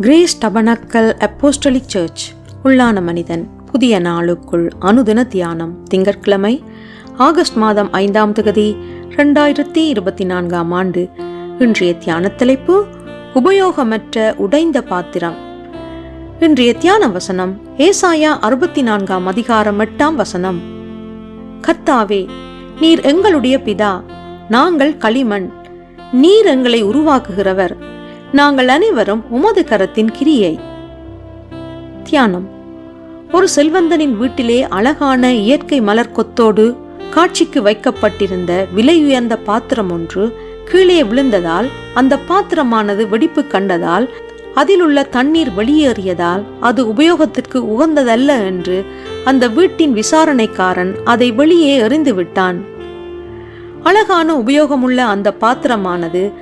Grace tabernacle apostolic search. உள்ளான மனிதன் புதிய நாளுக்குள் அனுதின தியானம் திங்கட்கிழமை ஆகஸ்ட் மாதம் ஐந்தாம் தகுதி ரெண்டாயிரத்தி இருபத்தி நான்காம் ஆண்டு. இன்றைய தியான தலைப்பு உபயோகமற்ற உடைந்த பாத்திரம். இன்றைய தியான வசனம் ஏசாயா அறுபத்தி நான்காம் அதிகாரம் எட்டாம் வசனம். கத்தாவே நீர் எங்களுடைய பிதா நாங்கள் களிமண் நீர் எங்களை உருவாக்குகிறவர். நாங்கள் அனைவரும் உமது கரத்தின் கிரியை. தியானம். ஒரு செல்வந்தனின் வீட்டிலே அழகான இயற்கை மலர் கொத்தோடு காட்சிக்கு வைக்கப்பட்டிருந்த விலையுயர்ந்த பாத்திரம் ஒன்று கீழே விழுந்ததால் அந்த பாத்திரமானது வெடிப்பு கண்டதால் அதிலுள்ள தண்ணீர் வெளியேறியதால் அது உபயோகத்திற்கு உகந்ததல்ல என்று அந்த வீட்டின் விசாரணைக்காரன் அதை வெளியே எறிந்து விட்டான் அழகான உபயோகமுள்ள அந்த பாத்திரமானது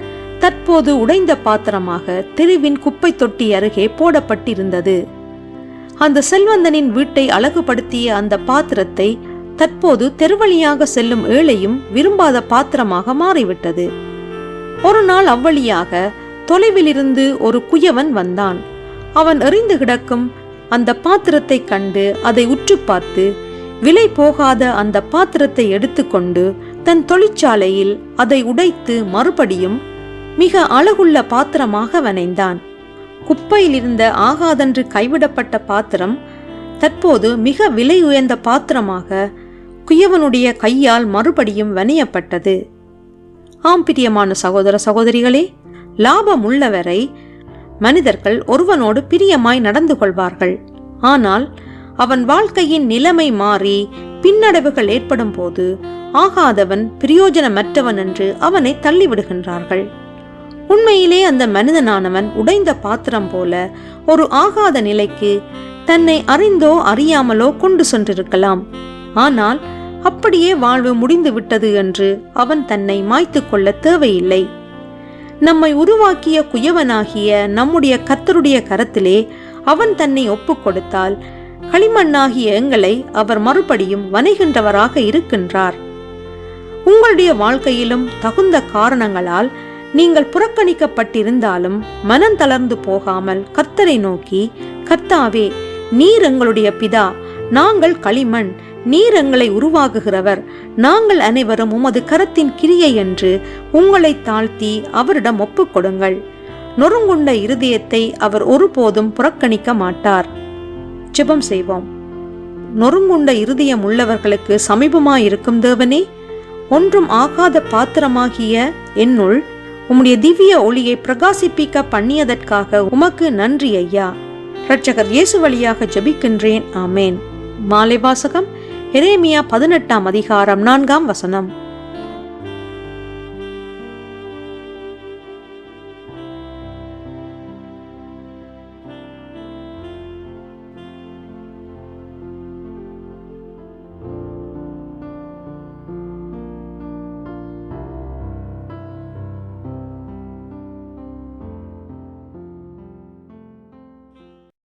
தற்போது உடைந்த பாத்திரமாக தெருவின் குப்பை தொட்டி அருகே போடப்பட்டிருந்தது. அந்த செல்வந்தனின் வீட்டை அழகுபடுத்திய அந்த பாத்திரத்தை தற்போது தெருவழியாக செல்லும் ஏழையும் விரும்பாத பாத்திரமாக மாறிவிட்டது. ஒரு நாள் அவ்வழியாக தொலைவிலிருந்து ஒரு குயவன் வந்தான். அவன் எறிந்து கிடக்கும் அந்த பாத்திரத்தை கண்டு அதை உற்று பார்த்து விலை போகாத அந்த பாத்திரத்தை எடுத்துக்கொண்டு தன் தொழிற்சாலையில் அதை உடைத்து மறுபடியும் மிக அழகுள்ள பாத்திரமாக வனைந்தான் குப்பையில் இருந்த ஆகாதென்று கைவிடப்பட்ட பாத்திரம் தற்போது மிக விலை உயர்ந்த பாத்திரமாக குயவனுடைய கையால் மறுபடியும் வனையப்பட்டது ஆம் பிரியமான சகோதர சகோதரிகளே லாபம் உள்ளவரை மனிதர்கள் ஒருவனோடு பிரியமாய் நடந்து கொள்வார்கள். ஆனால் அவன் வாழ்க்கையின் நிலைமை மாறி பின்னடைவுகள் ஏற்படும் போது ஆகாதவன் பிரயோஜனமற்றவன் என்று அவனை தள்ளிவிடுகின்றார்கள். உண்மையிலே அந்த மனிதனானவன் உடைந்த பாத்திரம் போல ஒரு ஆகாத நிலைக்கு தன்னை அறிந்தோ அறியாமலோ கொண்டு சென்றிருக்கலாம். ஆனால் அப்படியே வாழ்வு முடிந்து விட்டது என்று அவன் தன்னை மாய்த்து கொள்ள தேவையில்லை. நம்மை உருவாக்கிய குயவனாகிய நம்முடைய கத்தருடைய கரத்திலே அவன் தன்னை ஒப்புக்கொடுத்தால் களிமண்ணாகிய எங்களை அவர் மறுபடியும் வணைகின்றவராக இருக்கின்றார். உங்களுடைய வாழ்க்கையிலும் தகுந்த காரணங்களால் நீங்கள் புறக்கணிக்கப்பட்டிருந்தாலும் மனம் தளர்ந்து போகாமல் கத்தரை நோக்கி கர்த்தாவே நீர் எங்களுடைய பிதா நாங்கள் களிமண் நீர் எங்களை உருவாகுகிறவர் நாங்கள் அனைவரும் உமது கரத்தின் கிரியை என்று உங்களை தாழ்த்தி அவரிடம் ஒப்புக்கொடுங்கள். நொறுங்குண்ட இருதயத்தை அவர் ஒருபோதும் புறக்கணிக்க மாட்டார். ஜெபம் செய்வோம். நொறுங்குண்ட இருதயம் உள்ளவர்களுக்கு சமீபமாயிருக்கும் தேவனே ஒன்றும் ஆகாத பாத்திரமாகிய என்னுள் உம்முடைய திவ்ய ஒளியை பிரகாசிப்பிக்க பண்ணியதற்காக உமக்கு நன்றி ஐயா. இரட்சகர் இயேசு வழியாக ஜபிக்கின்றேன். ஆமேன். மாலை வாசகம். எரேமியா பதினெட்டாம் அதிகாரம் நான்காம் வசனம்.